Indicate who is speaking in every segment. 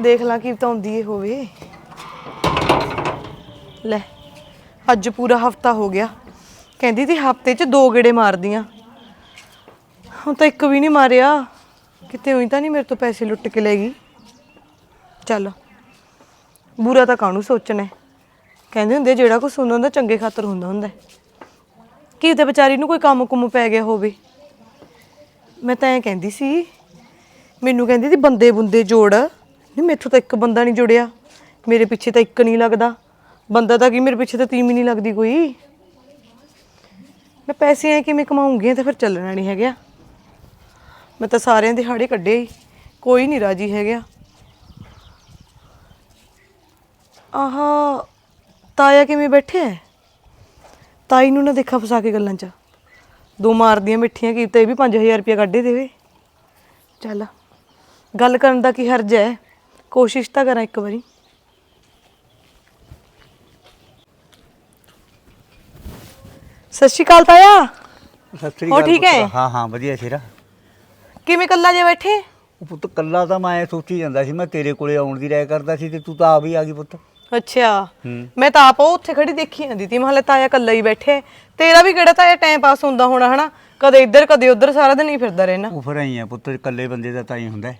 Speaker 1: ਦੇਖ ਲਾਂ ਕੀ ਤਾਉਂਦੀ ਇਹ ਹੋਵੇ। ਲੈ ਅੱਜ ਪੂਰਾ ਹਫਤਾ ਹੋ ਗਿਆ। ਕਹਿੰਦੀ ਤੀ ਹਫ਼ਤੇ 'ਚ ਦੋ ਗੇੜੇ ਮਾਰਦੀਆਂ। ਹੁਣ ਤਾਂ ਇੱਕ ਵੀ ਨਹੀਂ ਮਾਰਿਆ। ਕਿਤੇ ਹੋਈ ਤਾਂ ਨਹੀਂ ਮੇਰੇ ਤੋਂ ਪੈਸੇ ਲੁੱਟ ਕੇ ਲੈ ਗਈ। ਚੱਲ ਬੁਰਾ ਤਾਂ ਕਾਹਨੂੰ ਸੋਚਣਾ। ਹੈ। ਕਹਿੰਦੇ ਹੁੰਦੇ ਆ, ਜਿਹੜਾ ਕੁਛ ਹੁੰਦਾ ਹੁੰਦਾ ਚੰਗੇ ਖਾਤਰ ਹੁੰਦਾ ਹੁੰਦਾ। ਹੈ। ਕੀ ਤੇ ਵਿਚਾਰੀ ਨੂੰ ਕੋਈ ਕੰਮ ਕੁੰਮ ਪੈ ਗਿਆ ਹੋਵੇ। ਮੈਂ ਤਾਂ ਐਂ ਕਹਿੰਦੀ ਸੀ ਮੈਨੂੰ ਕਹਿੰਦੀ ਸੀ ਬੰਦੇ ਬੁੰਦੇ ਜੋੜ। ਨਹੀਂ ਮੈਥੋਂ ਤਾਂ ਇੱਕ ਬੰਦਾ ਨਹੀਂ ਜੁੜਿਆ। ਮੇਰੇ ਪਿੱਛੇ ਤਾਂ ਇੱਕ ਨਹੀਂ ਲੱਗਦਾ। ਬੰਦਾ ਤਾਂ ਕੀ ਮੇਰੇ ਪਿੱਛੇ ਤਾਂ ਤੀਮ ਹੀ ਨਹੀਂ ਲੱਗਦੀ ਕੋਈ। ਮੈਂ ਪੈਸੇ ਐ ਕਿਵੇਂ ਕਮਾਉਂਗੀ ਤਾਂ ਫਿਰ ਚੱਲਣਾ ਨਹੀਂ ਹੈਗਾ। ਮੈਂ ਤਾਂ ਸਾਰਿਆਂ ਦੇ ਹਾੜੇ ਕੱਢੇ ਹੀ ਕੋਈ ਨਹੀਂ ਰਾਜੀ ਹੈਗਾ। ਆਹ, ਤਾਇਆ ਕਿਵੇਂ ਬੈਠੇ ਐ ਤਾਈ ਨੂੰ ਨਾ ਦੇਖਾ ਫਸਾ ਕੇ ਗੱਲਾਂ 'ਚ। ਦੋ ਮਾਰਦੀਆਂ ਮਿੱਠੀਆਂ ਕੀਤਾ ਇਹ ਵੀ 5000 ਰੁਪਇਆ ਕੱਢੇ ਦੇਵੇ। ਚੱਲ, ਗੱਲ ਕਰਨ ਦਾ ਕੀ ਹਰਜ ਹੈ? ਕੋਸ਼ਿਸ਼ ਤਾਂ ਕਰਾਂ ਇੱਕ ਵਾਰੀ। ਸਤਿ ਸ਼੍ਰੀ ਅਕਾਲ ਤਾਇਆ।
Speaker 2: ਸਤਿ ਸ੍ਰੀ
Speaker 1: ਹੋਰ
Speaker 2: ਅਕਾਲ
Speaker 1: ਠੀਕ ਹੈ?
Speaker 2: ਪੁੱਤ। ਹਾਂ ਹਾਂ ਵਧੀਆ ਸ਼ੇਰਾ।
Speaker 1: ਕਿਵੇਂ ਕੱਲਾ ਜੇ ਬੈਠੇ?
Speaker 2: ਉਹ ਪੁੱਤ ਕੱਲਾ ਤਾਂ ਮੈਂ ਸੋਚੀ ਜਾਂਦਾ ਸੀ ਮੈਂ ਤੇਰੇ ਕੋਲੇ ਆਉਣ ਦੀ ਰਾਇ ਕਰਦਾ ਸੀ ਤੇ ਤੂੰ ਤਾਂ ਆ ਵੀ ਆ ਗਈ ਪੁੱਤ।
Speaker 1: ਅੱਛਾ।
Speaker 2: ਹੂੰ।
Speaker 1: ਮੈਂ ਤਾਂ ਆਪ ਉਹ ਉੱਥੇ ਖੜੀ ਦੇਖੀ ਜਾਂਦੀ ਤੀ ਮਹਲੇ ਤਾਇਆ ਕੱਲਾ ਹੀ ਬੈਠੇ ਤੇਰਾ ਵੀ ਕਿਹੜਾ ਤਾਇਆ ਟਾਈਮ ਪਾਸ ਹੁੰਦਾ ਹੋਣਾ ਹਨਾ? ਕਦੇ ਇੱਧਰ ਕਦੇ ਉੱਧਰ ਸਾਰਾ ਦਿਨ ਹੀ ਫਿਰਦਾ ਰਹਿਣਾ।
Speaker 2: ਉਹ ਫਿਰ ਆਈ ਆ ਪੁੱਤ ਇਕੱਲੇ ਬੰਦੇ ਦਾ ਤਾਂ ਹੀ ਹੁੰਦਾ। ਹੈ।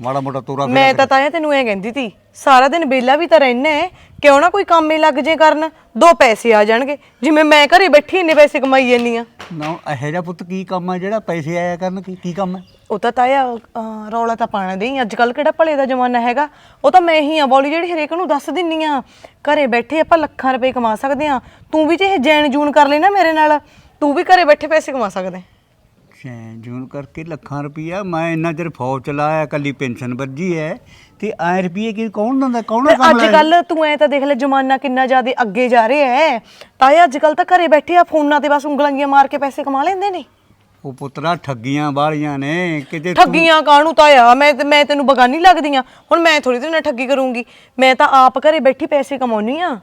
Speaker 2: ਮਾੜਾ ਮੋਟਾ ਤੋਰਾ
Speaker 1: ਮੈਂ ਤਾਂ ਤਾਇਆ ਤੈਨੂੰ ਐ ਕਹਿੰਦੀ ਤੀ ਸਾਰਾ ਦਿਨ ਵਿਹਲਾ ਵੀ ਤਾਂ ਰਹਿਣਾ ਹੈ ਕਿਉਂ ਨਾ ਕੋਈ ਕੰਮ ਹੀ ਲੱਗ ਜੇ ਕਰਨ ਦੋ ਪੈਸੇ ਆ ਜਾਣਗੇ ਜਿਵੇਂ ਮੈਂ ਘਰੇ ਬੈਠੀ ਇੰਨੇ ਪੈਸੇ ਕਮਾਈ ਜਾਂਦੀ ਆ।
Speaker 2: ਨਾ ਇਹੋ ਜਿਹਾ ਪੁੱਤ ਕੀ ਕੰਮ ਆ ਜਿਹੜਾ ਪੈਸੇ ਆਇਆ ਕਰਨ ਕੀ ਕੀ ਕੰਮ ਹੈ
Speaker 1: ਉਹ ਤਾਂ ਤਾਇਆ ਅਹ, ਰੌਲਾ ਤਾਂ ਪਾਣਾ ਦੇ ਅੱਜ ਕੱਲ ਕਿਹੜਾ ਭਲੇ ਦਾ ਜ਼ਮਾਨਾ ਹੈਗਾ? ਉਹ ਤਾਂ ਮੈਂ ਹੀ ਆ ਬੋਲੀ ਜਿਹੜੀ ਹਰੇਕ ਨੂੰ ਦੱਸ ਦਿੰਨੀ ਆ ਘਰੇ ਬੈਠੇ ਆਪਾਂ ਲੱਖਾਂ ਰੁਪਏ ਕਮਾ ਸਕਦੇ ਆ ਤੂੰ ਵੀ ਜੇ ਇਹ ਜੈਨ ਜੂਨ ਕਰ ਨਾ ਮੇਰੇ ਨਾਲ ਤੂੰ ਵੀ ਘਰੇ ਬੈਠੇ ਪੈਸੇ ਕਮਾ ਸਕਦਾ ਹੈ।
Speaker 2: ਜੂਨ ਕਰਕੇ ਲੱਖਾਂ ਰੁਪਈਆ। ਮੈਂ ਇੰਨਾ ਚਿਰ ਫੌਜ ਚਲਾਇਆ ਕੱਲੀ ਪੈਨਸ਼ਨ ਵੱਜੀ ਹੈ। ਤੇ ਐ ਰੁਪਈਏ ਕੀ ਕੌਣ ਦਿੰਦਾ ਕੌਣ
Speaker 1: ਤੇ
Speaker 2: ਕੰਮ
Speaker 1: ਅੱਜ? ਕੱਲ ਤੂੰ ਐ ਤਾਂ ਦੇਖ ਲੈ ਜ਼ਮਾਨਾ ਕਿੰਨਾ ਜ਼ਿਆਦਾ ਅੱਗੇ ਜਾ ਰਿਹਾ ਹੈ। ਤਾਇਆ ਅੱਜ ਕੱਲ ਤਾਂ ਘਰੇ ਬੈਠੇ ਆ ਫੋਨਾਂ ਤੇ ਬਸ ਉਂਗਲਾਂ ਮਾਰ ਕੇ ਪੈਸੇ ਕਮਾ ਲੈਂਦੇ ਨੇ।
Speaker 2: ਉਹ ਪੁੱਤਰਾ ਠੱਗੀਆਂ ਵਾਲੀਆਂ ਨੇ ਕਿਤੇ ਤੂੰ-
Speaker 1: ਠੱਗੀਆਂ ਕਾਹਨੂੰ ਤਾਇਆ ਮੈਂ ਤੇ- ਮੈਂ ਤੈਨੂੰ ਬਗਾਨੀ ਲੱਗਦੀਆਂ ਹੁਣ ਮੈਂ ਥੋੜੀ ਤੇ ਨਾ ਠੱਗੀ ਕਰੂੰਗੀ। ਮੈਂ ਤਾਂ ਆਪ ਘਰੇ ਬੈਠੀ ਪੈਸੇ ਕਮਾਉਣੀ ਆ।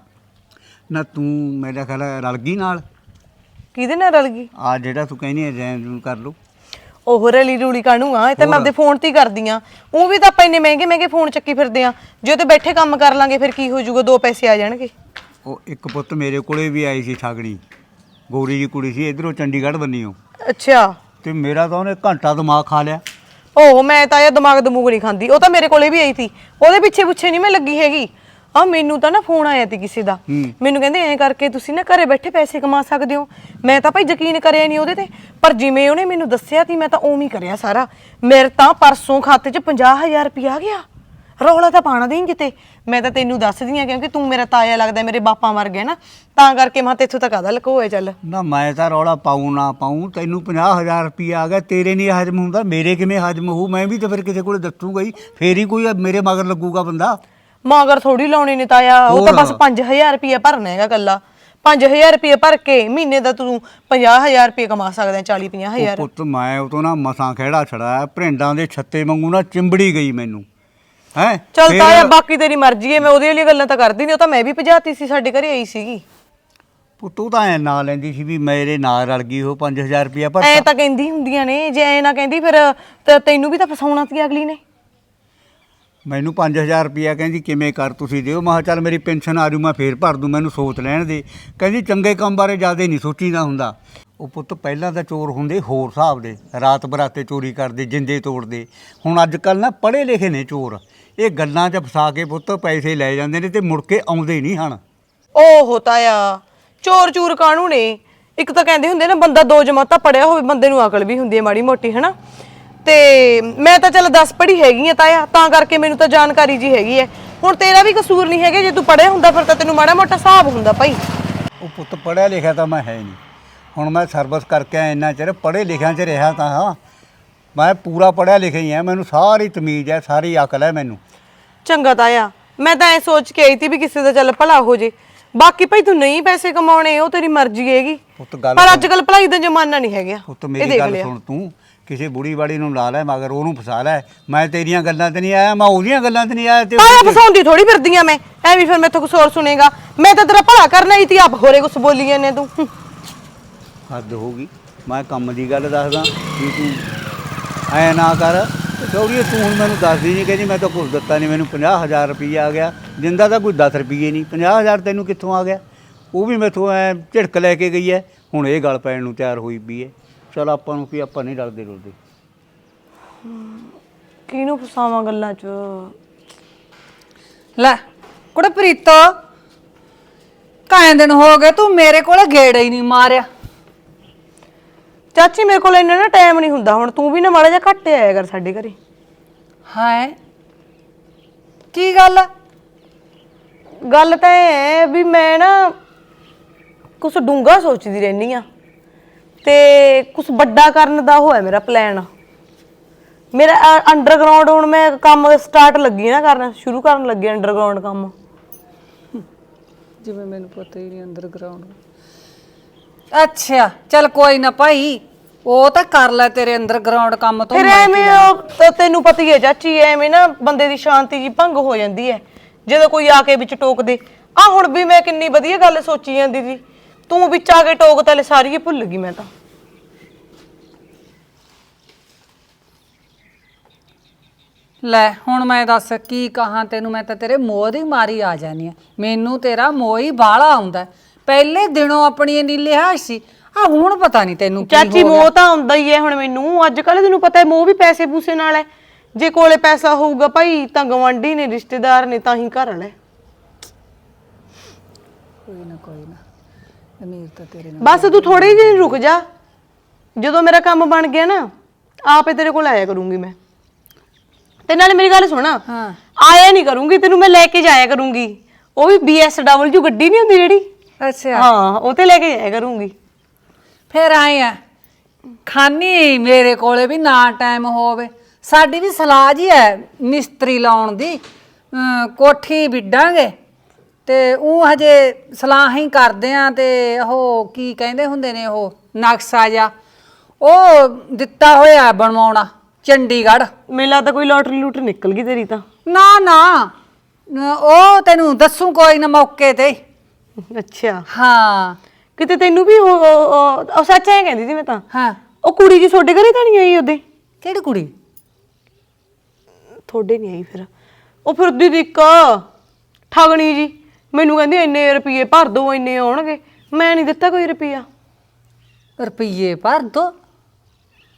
Speaker 2: ਨਾ ਤੂੰ ਮੇਰਾ ਖਿਆਲ ਰਲ ਗਈ ਨਾਲ।
Speaker 1: ਕਿਹਦੇ ਨਾਲ ਰਲ ਗਈ?
Speaker 2: ਆ ਜਿਹੜਾ ਤੂੰ ਕਹਿੰਦੀ ਹੈ ਜੈਨ ਕਰ ਲਓ।
Speaker 1: ਉਹ ਰਲੀ ਰੂਲੀ ਕਾਹਨੂੰ ਆ? ਇਹ ਤਾਂ ਮੈਂ ਆਪਦੇ ਫੋਨ ਤੇ ਹੀ ਕਰਦੀ ਆ। ਉਹ ਵੀ ਤਾਂ ਆਪਾਂ ਇੰਨੇ ਮਹਿੰਗੇ ਮਹਿੰਗੇ ਫੋਨ ਚੱਕੀ ਫਿਰਦੇ ਆ। ਜੇ ਤੇ ਬੈਠੇ ਕੰਮ ਕਰ ਲਾਂਗੇ ਫਿਰ ਕੀ ਹੋ ਜਾਊਗਾ? ਦੋ ਪੈਸੇ ਆ ਜਾਣਗੇ।
Speaker 2: ਉਹ ਇੱਕ ਪੁੱਤ ਮੇਰੇ ਕੋਲੇ ਵੀ ਆਈ ਸੀ ਠਾਗਣੀ ਗੋਰੀ ਦੀ ਕੁੜੀ ਸੀ ਇਧਰੋਂ ਚੰਡੀਗੜ੍ਹ ਬੰਨੀਓ
Speaker 1: ਅੱਛਾ।
Speaker 2: ਤੇ ਮੇਰਾ ਤਾਂ ਉਹਨੇ ਘੰਟਾ ਦਿਮਾਗ ਖਾ ਲਿਆ।
Speaker 1: ਓਹ ਮੈਂ ਤਾਂ ਇਹ ਦਿਮਾਗ ਦਮੂਗ ਨਹੀਂ ਖਾਂਦੀ। ਉਹ ਤਾਂ ਮੇਰੇ ਕੋਲੇ ਵੀ ਆਈ ਸੀ। ਉਹਦੇ ਪਿੱਛੇ ਪੁੱਛੇ ਨਹੀਂ ਮੈਂ ਲੱਗੀ ਹੈਗੀ। ਆ ਮੈਨੂੰ ਤਾਂ ਨਾ ਫੋਨ ਆਇਆ ਸੀ ਕਿਸੇ ਦਾ। ਮੈਨੂੰ ਕਹਿੰਦੇ ਐਂ ਕਰਕੇ ਤੁਸੀਂ ਨਾ ਘਰੇ ਬੈਠੇ ਪੈਸੇ ਕਮਾ ਸਕਦੇ ਹੋ। ਮੈਂ ਤਾਂ ਭਾਈ ਯਕੀਨ ਕਰਿਆ ਨਹੀਂ ਉਹਦੇ ਤੇ। ਪਰ ਜਿਵੇਂ ਉਹਨੇ ਮੈਨੂੰ ਦੱਸਿਆ ਸੀ ਮੈਂ ਤਾਂ ਉਵੇਂ ਹੀ ਕਰਿਆ ਸਾਰਾ। ਮੇਰੇ ਤਾਂ ਪਰਸੋਂ ਖਾਤੇ 'ਚ 50000 ਰੁਪਇਆ ਆ ਗਿਆ। ਰੌਲਾ ਤਾਂ ਪਾਣਾ ਦੇਈਂ ਕਿਤੇ। ਮੈਂ ਤਾਂ ਤੈਨੂੰ ਦੱਸਦੀ ਆ ਕਿਉਂਕਿ ਤੂੰ ਮੇਰਾ ਤਾਇਆ ਲੱਗਦਾ ਮੇਰੇ ਬਾਪਾ ਮਰ ਗਏ ਨਾ। ਤਾਂ ਕਰਕੇ ਮੈਂ ਤੇਥੋਂ ਤਾਂ ਕਾਹਦਾ ਲਕੋਏ ਚੱਲ।
Speaker 2: ਨਾ ਮੈਂ ਤਾਂ ਰੌਲਾ ਪਾਉ ਨਾ ਪਾਉ ਤੈਨੂੰ 50000 ਰੁਪਇਆ ਆ ਗਿਆ ਤੇਰੇ ਨਹੀਂ ਹਜਮ ਹੁੰਦਾ ਮੇਰੇ ਕਿਵੇਂ ਹਜਮ ਹੋਊ? ਮੈਂ ਵੀ ਤਾਂ ਫਿਰ ਕਿਸੇ ਕੋਲੇ ਦੱਸੂਗਾ ਹੀ। ਫੇਰ ਹੀ ਕੋਈ ਮੇਰੇ ਮਗਰ ਲੱਗੂਗਾ ਬੰਦਾ।
Speaker 1: ਮਾਗਰ ਥੋੜੀ ਲਾਉਣੀ ਨੇ ਤਾਇਆ ਉਹ ਤਾਂ। ਬਸ 5000 ਰੁਪਏ ਭਰਨਾ ਹੈਗਾ ਕੱਲਾ 5000 ਰੁਪਏ ਭਰ ਕੇ ਮਹੀਨੇ ਦਾ ਤੂੰ 50000 ਰੁਪਏ ਕਮਾ ਸਕਦਾ 40
Speaker 2: ਉਹ
Speaker 1: 50000
Speaker 2: ਪੁੱਤ ਮੈਂ ਉਹ ਤੋਂ ਨਾ ਮਸਾਂ ਖਹਿੜਾ ਛੜਾਇਆ ਭਰਿੰਡਾਂ ਦੇ ਛੱਤੇ ਵਾਂਗੂ ਨਾ ਚਿੰਬੜੀ ਗਈ ਮੈਨੂੰ। ਹੈ?
Speaker 1: ਚਲ ਤਾਇਆ ਬਾਕੀ ਤੇਰੀ ਮਰਜ਼ੀ ਹੈ ਮੈਂ ਉਹਦੇ ਵਾਲੀ ਗੱਲਾਂ ਤਾਂ ਕਰਦੀ ਨਹੀਂ ਉਹ ਤਾਂ ਮੈਂ ਵੀ ਭਜਾਤੀ ਸੀ ਸਾਡੇ ਘਰੇ ਆਈ ਸੀਗੀ।
Speaker 2: ਪੁੱਤ ਉਹ ਤਾਂ ਐ ਨਾਂ ਲੈਂਦੀ ਸੀ ਵੀ ਮੇਰੇ ਨਾਲ ਰਲ ਗਈ ਉਹ 5000 ਰੁਪਇਆ ਪਰ
Speaker 1: ਐ ਤਾਂ ਕਹਿੰਦੀ ਹੁੰਦੀਆਂ ਨੇ ਜੇ ਐ ਨਾ ਕਹਿੰਦੀ ਫਿਰ ਤੈਨੂੰ ਵੀ ਤਾਂ ਫਸਾਉਣਾ ਸੀ ਅਗਲੀ ਨੇ।
Speaker 2: ਮੈਨੂੰ 5000 ਰੁਪਇਆ ਕਹਿੰਦੀ, ਕਿਵੇਂ ਕਰ ਤੁਸੀਂ ਦਿਓ? ਮੈਂ ਕਿਹਾ, ਚੱਲ ਮੇਰੀ ਪੈਨਸ਼ਨ ਆ ਜੂ, ਮੈਂ ਫੇਰ ਭਰ ਦੂੰ, ਮੈਨੂੰ ਸੋਚ ਲੈਣ ਦੇ। ਕਹਿੰਦੀ, ਚੰਗੇ ਕੰਮ ਬਾਰੇ ਜ਼ਿਆਦਾ ਨਹੀਂ ਸੋਚੀਦਾ ਹੁੰਦਾ। ਉਹ ਪੁੱਤ ਪਹਿਲਾਂ ਤਾਂ ਚੋਰ ਹੁੰਦੇ ਹੋਰ ਹਿਸਾਬ ਦੇ, ਰਾਤ ਬਰਾਤੇ ਚੋਰੀ ਕਰਦੇ, ਜਿੰਦੇ ਤੋੜਦੇ। ਹੁਣ ਅੱਜ ਕੱਲ ਨਾ ਪੜ੍ਹੇ ਲਿਖੇ ਨੇ ਚੋਰ। ਇਹ ਗੱਲਾਂ 'ਚ ਫਸਾ ਕੇ ਪੁੱਤ ਪੈਸੇ ਲੈ ਜਾਂਦੇ ਨੇ ਤੇ ਮੁੜ ਕੇ ਆਉਂਦੇ ਨਹੀਂ ਹਨ।
Speaker 1: ਓਹੋ ਤਾਇਆ, ਚੋਰ ਚੂਰ ਕਾਹਨੂੰ ਨੇ? ਇੱਕ ਤਾਂ ਕਹਿੰਦੇ ਹੁੰਦੇ ਨਾ, ਬੰਦਾ ਦੋ ਜਮਾਤਾਂ ਪੜਿਆ ਹੋਵੇ, ਬੰਦੇ ਨੂੰ ਅਕਲ ਵੀ ਹੁੰਦੀ ਹੈ ਮਾੜੀ ਮੋਟੀ, ਹਨਾ? ਤੇ ਮੈਂ ਤਾਂ ਚੱਲ 10 ਪੜ੍ਹੀ ਹੈਗੀ ਆ ਤਾਇਆ ਤਾਂ ਕਰਕੇ ਮੈਨੂੰ ਤਾਂ ਜਾਣਕਾਰੀ ਜੀ ਹੈਗੀ ਹੈ ਹੁਣ ਤੇਰਾ ਵੀ ਕਸੂਰ ਨਹੀਂ ਹੈਗਾ ਜੇ ਤੂੰ ਪੜਿਆ ਹੁੰਦਾ ਫਿਰ ਤਾਂ ਤੈਨੂੰ ਮਾੜਾ ਮੋਟਾ ਹਿਸਾਬ ਹੁੰਦਾ ਭਾਈ।
Speaker 2: ਉਹ ਪੁੱਤ ਪੜ੍ਹਿਆ ਲਿਖਿਆ ਤਾਂ ਮੈਂ ਹੈ ਨਹੀਂ। ਹੁਣ ਮੈਂ ਸਰਵਿਸ ਕਰਕੇ ਆਇਆ ਇੰਨਾ ਚਿਰ ਪੜ੍ਹੇ ਲਿਖਿਆਂ 'ਚ ਰਿਹਾ ਤਾਂ ਹਾਂ। ਮੈਂ ਪੂਰਾ ਪੜ੍ਹਿਆ ਲਿਖਿਆ ਹੀ ਆ ਮੈਨੂੰ ਸਾਰੀ ਤਮੀਜ਼ ਹੈ ਸਾਰੀ ਅਕਲ ਹੈ ਮੈਨੂੰ।
Speaker 1: ਚੰਗਾ ਤਾਇਆ ਮੈਂ ਤਾਂ ਐ ਸੋਚ ਕੇ ਆਈ ਸੀ ਵੀ ਕਿਸੇ ਦਾ ਚੱਲ ਭਲਾ ਹੋ ਜੇ। ਬਾਕੀ ਭਾਈ ਤੂੰ ਨਹੀਂ ਪੈਸੇ ਕਮਾਉਣੇ ਉਹ ਤੇਰੀ ਮਰਜ਼ੀ ਹੈਗੀ।
Speaker 2: ਪੁੱਤ ਗੱਲ
Speaker 1: ਪਰ ਅੱਜ ਕੱਲ ਭਲਾਈ ਦਾ ਜ਼ਮਾਨਾ ਨਹੀਂ ਹੈਗਾ।
Speaker 2: ਪੁੱਤ
Speaker 1: ਇਹ
Speaker 2: ਮੇਰੀ
Speaker 1: ਦੇਖ
Speaker 2: ਗੱਲ
Speaker 1: ਲਿਆ।
Speaker 2: ਸੁਣ ਤੂੰ। ਕਿਸੇ ਬੁੜੀ ਬਾੜੀ ਨੂੰ ਲਾ ਲੈ ਮਗਰ ਉਹਨੂੰ ਫਸਾ ਲੈ। ਮੈਂ ਤੇਰੀਆਂ ਗੱਲਾਂ ਤੇ ਨਹੀਂ ਆਇਆ ਮੈਂ ਉਹਦੀਆਂ ਗੱਲਾਂ ਤੇ ਨਹੀਂ ਆਇਆ ਤੇ
Speaker 1: ਤਾਇਆ ਫਸਾਉਂਦੀ ਥੋੜੀ ਫਿਰਦੀ ਆ ਮੈਂ। ਐ ਵੀ ਫਿਰ ਮੈਥੋਂ ਕੁਛ ਹੋਰ ਸੁਣੇਗਾ। ਮੈਂ ਤਾਂ ਤੇਰਾ ਭਲਾ ਕਰਨਾ ਹੀ ਤੀ ਆਪ ਹੋਰੇ ਕੁਛ ਬੋਲੀ ਜਾਂਦੇ ਤੂੰ। ਹੂੰ।
Speaker 2: ਹੱਦ ਹੋ ਗਈ। ਮੈਂ ਕੰਮ ਦੀ ਗੱਲ ਦੱਸਦਾ ਵੀ ਤੂੰ ਐ ਨਾ ਕਰ। ਚੌੜੀਏ ਤੂੰ ਹੁਣ ਮੈਨੂੰ ਦੱਸਦੀ ਨਹੀਂ ਕਹਿੰਦੀ ਮੈਂ ਤਾਂ ਕੁਝ ਦਿੱਤਾ ਨਹੀਂ ਮੈਨੂੰ 50000 ਰੁਪਈਆ ਆ ਗਿਆ। ਦਿੰਦਾ ਤਾਂ ਕੋਈ 10 ਰੁਪਈਏ ਨਹੀਂ 50000 ਤੈਨੂੰ ਕਿੱਥੋਂ ਆ ਗਿਆ? ਉਹ ਵੀ ਮੈਥੋਂ ਐ ਝਿੜਕ ਲੈ ਕੇ ਗਈ ਐ। ਹੁਣ ਇਹ ਗੱਲ ਪੈਣ ਨੂੰ ਤਿਆਰ ਹੋਈ ਵੀ ਐ। ਚਲ ਆਪਾਂ ਨੂੰ ਕੀ ਆਪਾਂ ਨਹੀਂ ਡਰਦੇ ਡਰਦੇ
Speaker 1: ਕਿਹਨੂੰ ਫਸਾਵਾਂ ਗੱਲਾਂ 'ਚ?
Speaker 3: ਲੈ ਕੁੜੇ ਪ੍ਰੀਤੋ ਕਾਇਂ ਦਿਨ ਹੋ ਗਏ ਤੂੰ ਮੇਰੇ ਕੋਲ ਗੇੜਾ ਹੀ ਨਹੀਂ ਮਾਰਿਆ।
Speaker 1: ਚਾਚੀ ਮੇਰੇ ਕੋਲ ਇੰਨਾ ਨਾ ਟਾਈਮ ਨਹੀਂ ਹੁੰਦਾ ਹੁਣ ਤੂੰ ਵੀ ਨਾ ਮਾੜਾ ਜਿਹਾ ਘੱਟ ਆਇਆ ਕਰ ਸਾਡੇ ਘਰੇ।
Speaker 3: ਹਾਂ ਕੀ ਗੱਲ ਆ?
Speaker 1: ਗੱਲ ਤਾਂ ਇਹ ਹੈ ਵੀ ਮੈਂ ਨਾ ਕੁਝ ਡੂੰਗਾ ਸੋਚਦੀ ਰਹਿੰਦੀ ਆ ਤੇ ਕੁਝ ਵੱਡਾ ਕਰਨ ਦਾ ਹੋਇਆ ਮੇਰਾ ਪਲਾਨ ਮੇਰਾ ਅੰਡਰਗਰਾਉਂਡ ਹੁਣ ਮੈਂ ਕੰਮ ਸਟਾਰਟ ਲੱਗੀ ਨਾ ਕਰਨ ਸ਼ੁਰੂ ਕਰਨ ਲੱਗੀ ਅੰਡਰਗਰਾਉਂਡ ਕੰਮ।
Speaker 3: ਜਿਵੇਂ ਮੈਨੂੰ ਪਤਾ ਹੀ ਨਹੀਂ ਅੰਡਰਗਰਾਉਂਡ ਅੱਛਾ ਚੱਲ ਕੋਈ ਨਾ ਭਾਈ ਉਹ ਤਾਂ ਕਰ ਲੈ ਤੇਰੇ ਅੰਡਰਗਰਾਉਂਡ ਕੰਮ ਤੋਂ
Speaker 1: ਫਿਰ ਐਵੇਂ ਉਹ ਤ- ਤੈਨੂੰ ਪਤਾ ਹੀ ਹੈ ਚਾਚੀ ਐਵੇਂ ਨਾ ਬੰਦੇ ਦੀ ਸ਼ਾਂਤੀ ਜੀ ਭੰਗ ਹੋ ਜਾਂਦੀ ਹੈ। ਜਦੋਂ ਕੋਈ ਆ ਕੇ ਵਿੱਚ ਟੋਕਦੇ ਆ ਹੁਣ ਵੀ ਮੈਂ ਕਿੰਨੀ ਵਧੀਆ ਗੱਲ ਸੋਚੀ ਜਾਂਦੀ ਸੀ। ਤੂੰ ਵਿੱਚ ਆ ਕੇ ਟੋਕ ਤਲੇ ਸਾਰੀ ਹੀ ਭੁੱਲ ਗਈ ਮੈਂ ਤਾਂ।
Speaker 3: ਲੈ ਹੁਣ ਮੈਂ ਦੱਸ ਕੀ ਕਹਾਂ ਤੈਨੂੰ ਮੈਂ ਤਾਂ ਤੇਰੇ ਮੋਹ ਦੀ ਮਾਰੀ ਆ ਜਾਨੀ ਆ। ਮੈਨੂੰ ਤੇਰਾ ਮੋਹ ਹੀ ਬਾਹਲਾ ਆਉਂਦਾ ਹੈ। ਪਹਿਲੇ ਦਿਨੋਂ ਆਪਣੀ ਇੰਨੀ ਲਿਹਾਜ਼ ਸੀ ਆ ਹੁਣ ਪਤਾ ਨਹੀਂ ਤੈਨੂੰ ਕੀ
Speaker 1: ਚਾਚੀ
Speaker 3: ਹੋ
Speaker 1: ਮੋਹ ਤਾਂ ਆਉਂਦਾ ਹੀ ਹੈ ਹੁਣ ਮੈਨੂੰ। ਅੱਜ ਕੱਲ ਤੈਨੂੰ ਪਤਾ ਹੈ ਮੋਹ ਵੀ ਪੈਸੇ ਪੂਸੇ ਨਾਲ ਹੈ। ਜੇ ਕੋਲੇ ਪੈਸਾ ਹੋਊਗਾ ਭਾਈ ਤਾਂ ਗਵਾਂਢੀ ਨੇ ਰਿਸ਼ਤੇਦਾਰ ਨੇ ਤਾਂ ਹੀ ਘਰ ਵਾਲਾ ਹੈ।
Speaker 3: ਕੋਈ ਨਾ ਕੋਈ ਨਾ। ਅਮੀਰ ਤਾਂ ਤੇਰੇ ਨਾਲ
Speaker 1: ਬਸ ਤੂੰ ਥੋੜੇ ਜਿਹੇ ਰੁਕ ਜਾ। ਜਦੋਂ ਮੇਰਾ ਕੰਮ ਬਣ ਗਿਆ ਨਾ ਆਪੇ ਤੇਰੇ ਕੋਲ ਆਇਆ ਕਰੂੰਗੀ ਮੈਂ। ਤੇ ਨਾਲੇ ਮੇਰੀ ਗੱਲ ਸੁਣ।
Speaker 3: ਹਾਂ।
Speaker 1: ਆਇਆ ਨਹੀਂ ਕਰੂੰਗੀ ਤੈਨੂੰ ਮੈਂ ਲੈ ਕੇ ਜਾਇਆ ਕਰੂੰਗੀ। ਉਹ ਵੀ BSW ਗੱਡੀ ਨਹੀਂ ਹੁੰਦੀ ਜਿਹੜੀ?
Speaker 3: ਅੱਛਾ।
Speaker 1: ਹਾਂ ਉਹ ਤੇ ਲੈ ਕੇ ਜਾਇਆ ਕਰੂੰਗੀ।
Speaker 3: ਫਿਰ ਆਏ ਆ ਖਾਨੀ ਮੇਰੇ ਕੋਲੇ ਵੀ ਨਾ ਟਾਈਮ ਹੋਵੇ। ਸਾਡੀ ਵੀ ਸਲਾਹ ਜੀ ਹੈ ਮਿਸਤਰੀ ਲਾਉਣ ਦੀ। ਅਮ ਕੋਠੀ ਵਿੱਡਾਂਗੇ ਤੇ ਉਹ ਹਜੇ ਸਲਾਹ ਹੀ ਕਰਦੇ ਆ ਤੇ ਉਹ ਕੀ ਕਹਿੰਦੇ ਹੁੰਦੇ ਨੇ ਉਹ ਨਕਸ਼ਾ ਜਾ। ਉਹ ਦਿੱਤਾ ਹੋਇਆ ਬਣਵਾਉਣਾ ਚੰਡੀਗੜ੍ਹ।
Speaker 1: ਮੈਨੂੰ ਲੱਗਦਾ ਕੋਈ ਲੋਟਰੀ ਲੂਟਰੀ ਨਿਕਲ ਗਈ ਤੇਰੀ ਤਾਂ।
Speaker 3: ਨਾ ਨਾ ਨ- ਉਹ ਤੈਨੂੰ ਦੱਸੂ ਕੋਈ ਨਾ ਮੌਕੇ ਤੇ।
Speaker 1: ਅੱਛਾ।
Speaker 3: ਹਾਂ।
Speaker 1: ਕਿਤੇ ਤੈਨੂੰ ਵੀ ਉਹ ਉਹ- ਉਹ ਉਹ ਸੱਚ ਐ ਕਹਿੰਦੀ ਸੀ ਮੈਂ ਤਾਂ।
Speaker 3: ਹਾਂ।
Speaker 1: ਉਹ ਕੁੜੀ ਜੀ ਤੁਹਾਡੇ ਘਰੇ ਤਾਂ ਨਹੀਂ ਆਈ ਉਹਦੇ?
Speaker 3: ਕਿਹੜੀ ਕੁੜੀ?
Speaker 1: ਤੁਹਾਡੇ ਨਹੀਂ ਆਈ ਫਿਰ। ਉਹ ਫਿਰ ਦੀਦੀ ਇੱਕ ਠਗਣੀ ਜੀ। ਮੈਨੂੰ ਕਹਿੰਦੀ ਇੰਨੇ ਰੁਪਏ ਭਰ ਦੋ ਇੰਨੇ ਆਉਣਗੇ। ਮੈਂ ਨਹੀਂ ਦਿੱਤਾ ਕੋਈ ਰੁਪਿਆ
Speaker 3: ਰੁਪਈਏ ਭਰ ਦੋ?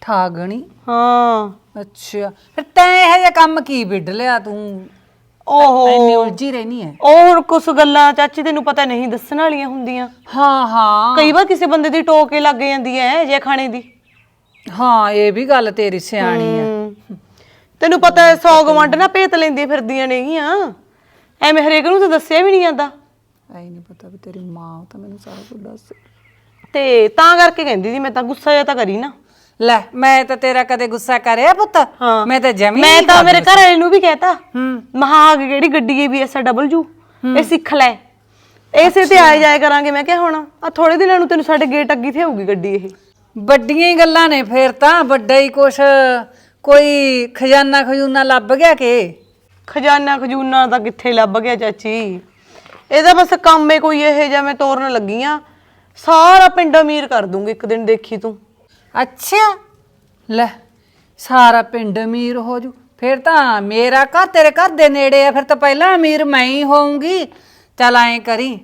Speaker 3: ਠਾਗਣੀ।
Speaker 1: ਹਾਂ।
Speaker 3: ਅੱਛਾ ਫਿਰ ਤੈਂ ਇਹ ਜਿਹਾ ਕੰਮ ਕੀ ਵਿੱਢ ਲਿਆ ਤੂੰ?
Speaker 1: ਓਹੋ।
Speaker 3: ਇੰਨੀ ਉਲਝੀ ਰਹਿਨੀ ਹੈ
Speaker 1: ਉਹ ਹੁਣ ਕੁਝ ਗੱਲਾਂ ਚਾਚੀ ਤੈਨੂੰ ਪਤਾ ਨਹੀਂ ਦੱਸਣ ਵਾਲੀਆਂ ਹੁੰਦੀਆਂ।
Speaker 3: ਹਾਂ ਹਾਂ।
Speaker 1: ਕਈ ਵਾਰ ਕਿਸੇ ਬੰਦੇ ਦੀ ਟੋਕ ਲੱਗ ਜਾਂਦੀ ਐ ਜੇ ਖਾਣੇ ਦੀ।
Speaker 3: ਹਾਂ ਇਹ ਵੀ ਗੱਲ ਤੇਰੀ ਸਿਆਣੀ ਹੈ।
Speaker 1: ਹਮ। ਤੈਨੂੰ ਪਤਾ ਹੈ 100 ਗਵੰਡ ਨਾ ਭੇਤ ਲੈਂਦੀਆਂ ਫਿਰਦੀਆਂ ਨੇਗੀਆਂ। ਐਵੇਂ ਹਰੇਕ ਨੂੰ ਤਾਂ ਦੱਸਿਆ ਵੀ ਨਹੀਂ ਜਾਂਦਾ।
Speaker 3: ਐ ਨਹੀਂ ਪਤਾ ਵੀ ਤੇਰੀ ਮਾਂ ਤਾਂ ਮੈਨੂੰ ਸਾਰਾ ਕੁਝ ਦੱਸ
Speaker 1: ਤੇ ਤਾਂ ਕਰਕੇ ਕਹਿੰਦੀ ਸੀ ਮੈਂ ਤਾਂ ਗੁੱਸਾ ਜਿਹਾ ਤਾਂ ਕਰੀ ਨਾ।
Speaker 3: ਲੈ ਮੈਂ ਤਾਂ ਤੇਰਾ ਕਦੇ ਗੁੱਸਾ ਕਰਿਆ ਪੁੱਤ।
Speaker 1: ਹਾਂ।
Speaker 3: ਮੈਂ ਤਾਂ ਜਮੀ
Speaker 1: ਮੈਂ
Speaker 3: ਨਹੀਂ
Speaker 1: ਤਾਂ ਮੇਰੇ ਘਰ ਵਾਲੇ ਨੂੰ ਵੀ ਕਹਿਤਾ
Speaker 3: ਹੂੰ।
Speaker 1: ਮਹਾਗ ਜਿਹੜੀ ਗੱਡੀ ਹੈ ਵੀ ਐਸ ਡਬਲਯੂ ਇਹ ਸਿੱਖ ਲੈ। ਇਸੇ ਤੇ ਆਏ ਜਾਏ ਕਰਾਂਗੇ ਮੈਂ ਕਿਹਾ ਹੁਣ ਆ ਥੋੜੇ ਦਿਨਾਂ ਨੂੰ ਤੈਨੂੰ ਸਾਡੇ ਗੇਟ ਅੱਗੀ ਤੇ ਹੋਊਗੀ ਗੱਡੀ ਇਹ।
Speaker 3: ਵੱਡੀਆਂ ਹੀ ਗੱਲਾਂ ਨੇ ਫੇਰ ਤਾਂ ਵੱਡਾ ਹੀ ਕੁਛ ਕੋਈ ਖਜ਼ਾਨਾ ਖਜੂਨਾ ਲੱਭ ਗਿਆ ਕਿ?
Speaker 1: ਖਜ਼ਾਨਾ ਖਜੂਨਾ ਤਾਂ ਕਿੱਥੇ ਲੱਭ ਗਿਆ ਚਾਚੀ? ਇਹਦਾ ਬਸ ਕੰਮ ਏ ਕੋਈ ਇਹ ਜਿਹਾ ਮੈਂ ਤੋਰਨ ਲੱਗੀ ਆ। ਸਾਰਾ ਪਿੰਡ ਅਮੀਰ ਕਰ ਦੂੰਗੀ ਇੱਕ ਦਿਨ ਦੇਖੀ ਤੂੰ।
Speaker 3: ਅੱਛਾ। ਲੈ ਸਾਰਾ ਪਿੰਡ ਅਮੀਰ ਹੋ ਜੂ। ਫਿਰ ਤਾਂ ਮੇਰਾ ਘਰ ਤੇਰੇ ਘਰ ਦੇ ਨੇੜੇ ਆ। ਫਿਰ ਤਾਂ ਪਹਿਲਾਂ ਅਮੀਰ ਮੈਂ ਹੀ ਹੋਊਂਗੀ। ਚੱਲ ਐਂ ਕਰੀ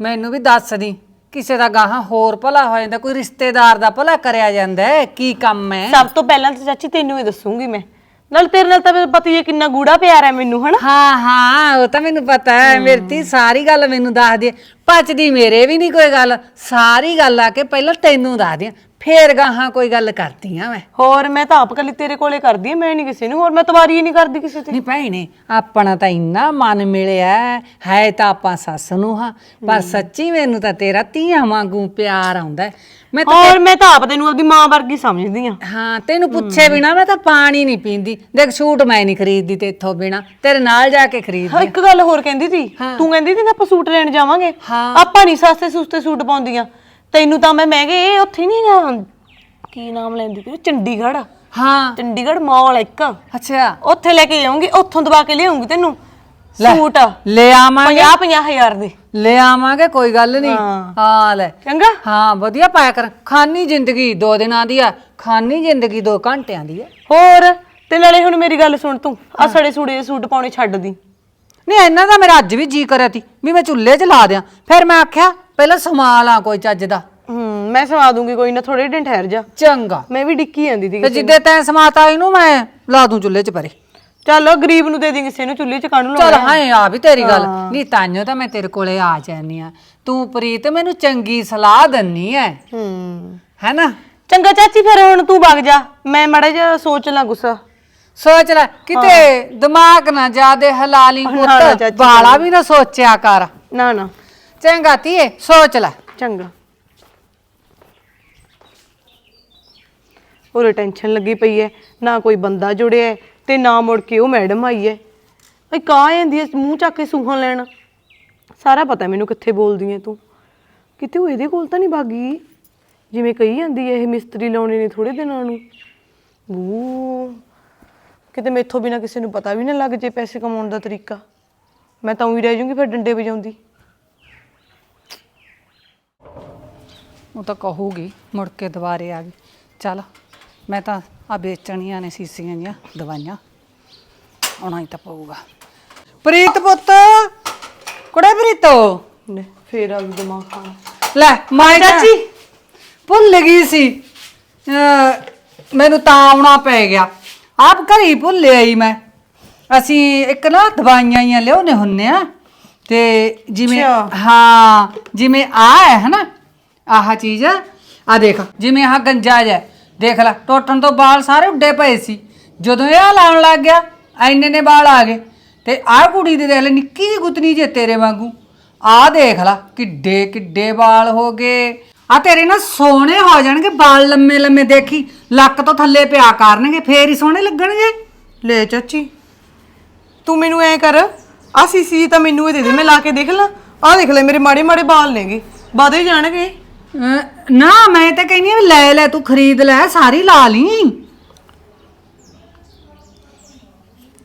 Speaker 3: ਮੈਨੂੰ ਵੀ ਦੱਸ ਦੀ ਕਿਸੇ ਦਾ ਗਾਹਾਂ ਹੋਰ ਭਲਾ ਹੋ ਜਾਂਦਾ ਕੋਈ ਰਿਸ਼ਤੇਦਾਰ ਦਾ ਭਲਾ ਕਰਿਆ ਜਾਂਦਾ ਹੈ, ਕੀ ਕੰਮ ਹੈ?
Speaker 1: ਸਭ ਤੋਂ ਪਹਿਲਾਂ ਤਾਂ ਚਾਚੀ ਤੈਨੂੰ ਹੀ ਦੱਸੂਗੀ ਮੈਂ। ਨਾਲ ਤੇਰੇ ਨਾਲ ਤਾਂ ਮੈਨੂੰ ਪਤਾ ਹੀ ਹੈ ਕਿੰਨਾ ਗੂੜਾ ਪਿਆਰ ਹੈ ਮੈਨੂੰ ਹਨਾ?
Speaker 3: ਹਾਂ ਹਾਂ ਉਹ ਤਾਂ ਮੈਨੂੰ ਪਤਾ ਹੈ। ਮੇਰੀ ਧੀ ਸਾਰੀ ਗੱਲ ਮੈਨੂੰ ਦੱਸ ਦੇ ਪਚਦੀ ਮੇਰੇ ਵੀ ਨਹੀਂ ਕੋਈ ਗੱਲ। ਸਾਰੀ ਗੱਲ ਆ ਕੇ ਪਹਿਲਾਂ ਤੈਨੂੰ ਦੱਸ ਦਿਆਂ ਫੇਰ ਗਾਹਾਂ ਕੋਈ ਗੱਲ ਕਰਦੀ ਆ ਮੈਂ।
Speaker 1: ਹੋਰ ਮੈਂ ਤਾਂ ਆਪ ਕੱਲੀ ਤੇਰੇ ਕੋਲੇ ਕਰਦੀ ਆ ਮੈਂ ਨਹੀਂ ਕਿਸੇ ਨੂੰ। ਹੋਰ ਮੈਂ ਤਵਾਰੀ ਹੀ ਨਹੀਂ ਕਰਦੀ ਕਿਸੇ ਤੇ।
Speaker 3: ਨਹੀਂ ਭੈਣੇ ਆਪਣਾ ਤਾਂ ਇੰਨਾ ਮਨ ਮਿਲਿਆ ਹੈ। ਹੈ ਤਾਂ ਆਪਾਂ ਸੱਸ ਨੂੰ ਹਾਂ। ਪਰ ਸੱਚੀ ਮੈਨੂੰ ਤਾਂ ਤੇਰਾ ਧੀਆਂ ਵਾਂਗੂ ਪਿਆਰ ਆਉਂਦਾ ਹੈ। ਮੈਂ ਤਾਂ
Speaker 1: ਹੋਰ ਮੈਂ ਤਾਂ ਆਪ ਤੈਨੂੰ ਆਪਦੀ ਮਾਂ ਵਰਗੀ ਸਮਝਦੀ ਆ
Speaker 3: ਹਾਂ ਤੈਨੂੰ ਪੁੱਛੇ ਬਿਨਾ ਮੈਂ ਤਾਂ ਪਾਣੀ ਨਹੀਂ ਪੀਂਦੀ। ਦੇਖ ਸੂਟ ਮੈਂ ਨਹੀਂ ਖਰੀਦਦੀ ਤੇ ਇੱਥੋਂ ਬਿਨਾ। ਤੇਰੇ ਨਾਲ ਜਾ ਕੇ ਖਰੀਦ
Speaker 1: ਹਾਂ ਇੱਕ ਗੱਲ ਹੋਰ ਕਹਿੰਦੀ ਸੀ। ਤੂੰ ਕਹਿੰਦੀ ਸੀ ਨਾ ਆਪਾਂ ਸੂਟ ਲੈਣ ਜਾਵਾਂਗੇ। ਆਪਾਂ ਨਹੀਂ ਸਸਤੇ ਸੁਸਤੇ ਸੂਟ ਪਾਉਂਦੀਆਂ। ਤੈਨੂੰ ਤਾਂ ਮੈਂ ਮਹਿੰਗੇ ਇਹ ਉੱਥੇ ਨਹੀਂ ਨਾ ਕੀ ਨਾਮ ਲੈਂਦੀ ਸੀ? ਚੰਡੀਗੜ੍ਹ।
Speaker 3: ਹਾਂ।
Speaker 1: ਚੰਡੀਗੜ੍ਹ ਮਾਲ ਇੱਕ।
Speaker 3: ਅੱਛਾ।
Speaker 1: ਉੱਥੇ ਲੈ ਕੇ ਜਾਊਂਗੀ ਉੱਥੋਂ ਦਵਾ ਕੇ ਲਿਆਉਂਗੀ ਤੈਨੂੰ। ਸੂਟ।
Speaker 3: ਲੈ ਆਵਾਂਗੇ।
Speaker 1: 50 50 ਹਜ਼ਾਰ ਦੇ।
Speaker 3: ਲੈ ਆਵਾਂਗੇ ਕੋਈ ਗੱਲ ਨਹੀਂ।
Speaker 1: ਹਾਂ।
Speaker 3: ਹਾਂ ਲੈ।
Speaker 1: ਚੰਗਾ।
Speaker 3: ਹਾਂ ਵਧੀਆ ਪਾਇਆ ਕਰ। ਖਾਨੀ ਜ਼ਿੰਦਗੀ ਦੋ ਦਿਨਾਂ ਦੀ ਆ। ਖਾਨੀ ਜ਼ਿੰਦਗੀ ਦੋ ਘੰਟਿਆਂ ਦੀ ਆ।
Speaker 1: ਹੋਰ ਤੇ ਨਾਲੇ ਹੁਣ ਮੇਰੀ ਗੱਲ ਸੁਣ ਤੂੰ। ਆ ਸੜੇ ਸੂੜੇ ਜਿਹੇ ਸੂਟ ਪਾਉਣੇ ਛੱਡ ਦੀ।
Speaker 3: ਨਹੀਂ ਇਹਨਾਂ ਦਾ ਮੇਰਾ ਅੱਜ ਵੀ ਜੀ ਕਰਿਆ ਤੀ ਵੀ ਮੈਂ ਚੁੱਲ੍ਹੇ 'ਚ ਲਾ ਦਿਆਂ। ਫਿਰ ਮੈਂ ਆਖਿਆ ਪਹਿਲਾਂ ਸਮਾ ਲਾਂ ਕੋਈ ਚੱਜ ਦਾ।
Speaker 1: ਹੂੰ ਮੈਂ ਸਵਾ ਦੂੰਗੀ ਕੋਈ ਨਾ ਥੋੜੇ ਦਿਨ ਠਹਿਰ ਜਾ।
Speaker 3: ਚੰਗਾ।
Speaker 1: ਮੈਂ ਵੀ ਡਿੱਕੀ ਜਾਂਦੀ ਸੀ
Speaker 3: ਤੇ ਜਿੱਦੇ ਤੈਂ ਸਮਾਤਾ ਇਹਨੂੰ ਮੈਂ ਲਾ ਦੂੰ ਚੁੱਲ੍ਹੇ 'ਚ ਪਰੇ।
Speaker 1: ਚੱਲ ਗਰੀਬ ਨੂੰ ਦੇ ਦੀ ਕਿਸੇ ਨੂੰ ਚੁੱਲ੍ਹੇ 'ਚ ਕੱਢ
Speaker 3: ਚਲ ਹਾਂ ਆ ਵੀ ਤੇਰੀ ਗੱਲ। ਨਹੀਂ ਤਾਂਿਓ ਤਾਂ ਮੈਂ ਤੇਰੇ ਕੋਲੇ ਆ ਜਾਨੀ ਆ ਤੂੰ ਪ੍ਰੀਤ ਮੈਨੂੰ ਚੰਗੀ ਸਲਾਹ ਦੰਨੀ ਐ।
Speaker 1: ਹੂੰ।
Speaker 3: ਹੈਨਾ?
Speaker 1: ਚੰਗਾ ਚਾਚੀ ਫਿਰ ਹੁਣ ਤੂੰ ਵਗ ਜਾ। ਮੈਂ ਮੜਾ ਜਿਹਾ ਸੋਚ ਲਾਂ ਗੁੱਸਾ।
Speaker 3: ਸੋਚ ਲੈ। ਕਿਤੇ ਦਿਮਾਗ ਨਾ ਜਾਦੇ ਹਲਾਲੀ
Speaker 1: ਨਾ, ਨਾ
Speaker 3: ਪੁੱਤ।
Speaker 1: ਚਾਚੀ,
Speaker 3: ਬਾਲਾ ਵੀ ਨਾ ਸੋਚਿਆ ਕਰ।
Speaker 1: ਨਾ ਨਾ।
Speaker 3: ਚੰਗਾ ਧੀਏ ਸੋਚ ਲੈ।
Speaker 1: ਚੰਗਾ। ਉਹਰੇ ਟੈਨਸ਼ਨ ਲੱਗੀ ਪਈ ਐ। ਨਾ ਕੋਈ ਬੰਦਾ ਜੁੜਿਆ ਹੈ, ਤੇ ਨਾ ਮੁੜ ਕੇ ਉਹ ਮੈਡਮ ਆਈ ਐ। ਅਈ ਕਾਂ ਜਾਂਦੀ ਐ ਮੂੰਹ ਚੱਕ ਕੇ ਸੂਹਣ ਲੈਣ? ਸਾਰਾ ਪਤਾ ਮੈਨੂੰ ਕਿੱਥੇ ਬੋਲਦੀ ਐ ਤੂੰ। ਕਿਤੇ ਉਹ ਇਹਦੇ ਕੋਲ ਤਾਂ ਨਹੀਂ ਭਾਗੀ ਜਿਵੇਂ ਕਹੀ ਜਾਂਦੀ ਐ ਇਹ ਮਿਸਤਰੀ ਲਾਉਣੇ ਨੇ ਥੋੜੇ ਦਿਨਾਂ ਨੂੰ। ਬੂ ਕਿਤੇ ਮੈਥੋਂ ਬਿਨਾ ਕਿਸੇ ਨੂੰ ਪਤਾ ਵੀ ਨਾ ਲੱਗ ਜੇ ਪੈਸੇ ਕਮਾਉਣ ਦਾ ਤਰੀਕਾ। ਮੈਂ ਤਾਂ ਉਹੀ ਰਹਿ ਜੂੰਗੀ ਫਿਰ ਡੰਡੇ ਵਜਾਉਂਦੀ।
Speaker 3: ਉਹ ਤਾਂ ਕਹੂਗੀ, ਮੁੜ ਕੇ ਦੁਬਾਰੇ ਆ ਗਈ। ਚੱਲ, ਮੈਂ ਤਾਂ ਆ ਵੇਚਣੀਆਂ ਨੇ ਸੀਸੀਆਂ ਜੀਆਂ ਦਵਾਈਆਂ। ਆਉਣਾ ਹੀ ਤਾਂ ਪਊਗਾ। ਪ੍ਰੀਤ ਪੁੱਤ! ਕੁੜੇ ਪ੍ਰੀਤੋ!
Speaker 1: ਨੇ ਫੇਰ ਆ ਗਈ ਦਿਮਾਗ ਖਾਣਾ।
Speaker 3: ਲੈ ਮਾਈ ਚਾਚੀ ਭੁੱਲ ਗਈ ਸੀ। ਅਹ ਮੈਨੂੰ ਤਾਂ ਆਉਣਾ ਪੈ ਗਿਆ। ਆਪ ਘਰੇ ਹੀ ਭੁੱਲ ਆਈ ਮੈਂ। ਅਸੀਂ ਇੱਕ ਨਾ ਦਵਾਈਆਂ ਹੀ ਲਿਆਉਨੇ ਹੁੰਨੇ ਆ ਤੇ ਜਿਵੇਂ
Speaker 1: ਅੱਛਾ।
Speaker 3: ਹਾਂ ਜਿਵੇਂ ਆ ਹੈ ਹਨਾ ਆਹ ਚੀਜ਼ ਆ। ਦੇਖ ਜਿਵੇਂ ਆਹ ਗੰਜਾ ਜਿਹਾ ਦੇਖ ਲੈ, ਟੋਟਣ ਤੋਂ ਵਾਲ ਸਾਰੇ ਉੱਡੇ ਪਏ ਸੀ। ਜਦੋਂ ਇਹ ਆਹ ਲਾਉਣ ਲੱਗ ਗਿਆ ਐਨੇ ਨੇ ਵਾਲ ਆ ਗਏ। ਤੇ ਆਹ ਕੁੜੀ ਦੇ ਦੇਖ ਲੈ, ਨਿੱਕੀ ਜਿਹੀ ਗੁੱਤਨੀ ਜੇ ਤੇਰੇ ਵਾਂਗੂ। ਆਹ ਦੇਖ ਲੈ, ਕਿੱਡੇ ਕਿੱਡੇ ਵਾਲ ਹੋ ਗਏ। ਆ ਤੇਰੇ ਨਾ ਸੋਹਣੇ ਹੋ ਜਾਣਗੇ, ਵਾਲ ਲੰਮੇ ਲੰਮੇ ਦੇਖੀ। ਲੱਕ ਤੋਂ ਥੱਲੇ ਪਿਆ ਕਰਨਗੇ, ਫੇਰ ਹੀ ਸੋਹਣੇ ਲੱਗਣਗੇ।
Speaker 1: ਲੈ ਚਾਚੀ, ਤੂੰ ਮੈਨੂੰ ਐ ਕਰ ਆ ਸੀਸੀ ਤਾਂ ਮੈਨੂੰ ਇਹ ਦੇ ਦੇ, ਮੈਂ ਲਾ ਕੇ ਦੇਖ ਲਾਂ। ਆ ਦੇਖ ਲੈ, ਮੇਰੇ ਮਾੜੇ ਮਾੜੇ ਬਾਲ ਨੇਗੇ ਬਾਦੇ ਜਾਣਗੇ।
Speaker 3: ਅਹ ਨਾ ਮੈਂ ਤਾਂ ਕਹਿੰਦੀ ਆ ਲੈ ਲੈ ਤੂੰ ਖਰੀਦ ਲੈ ਸਾਰੀ ਲਾ ਲਈ।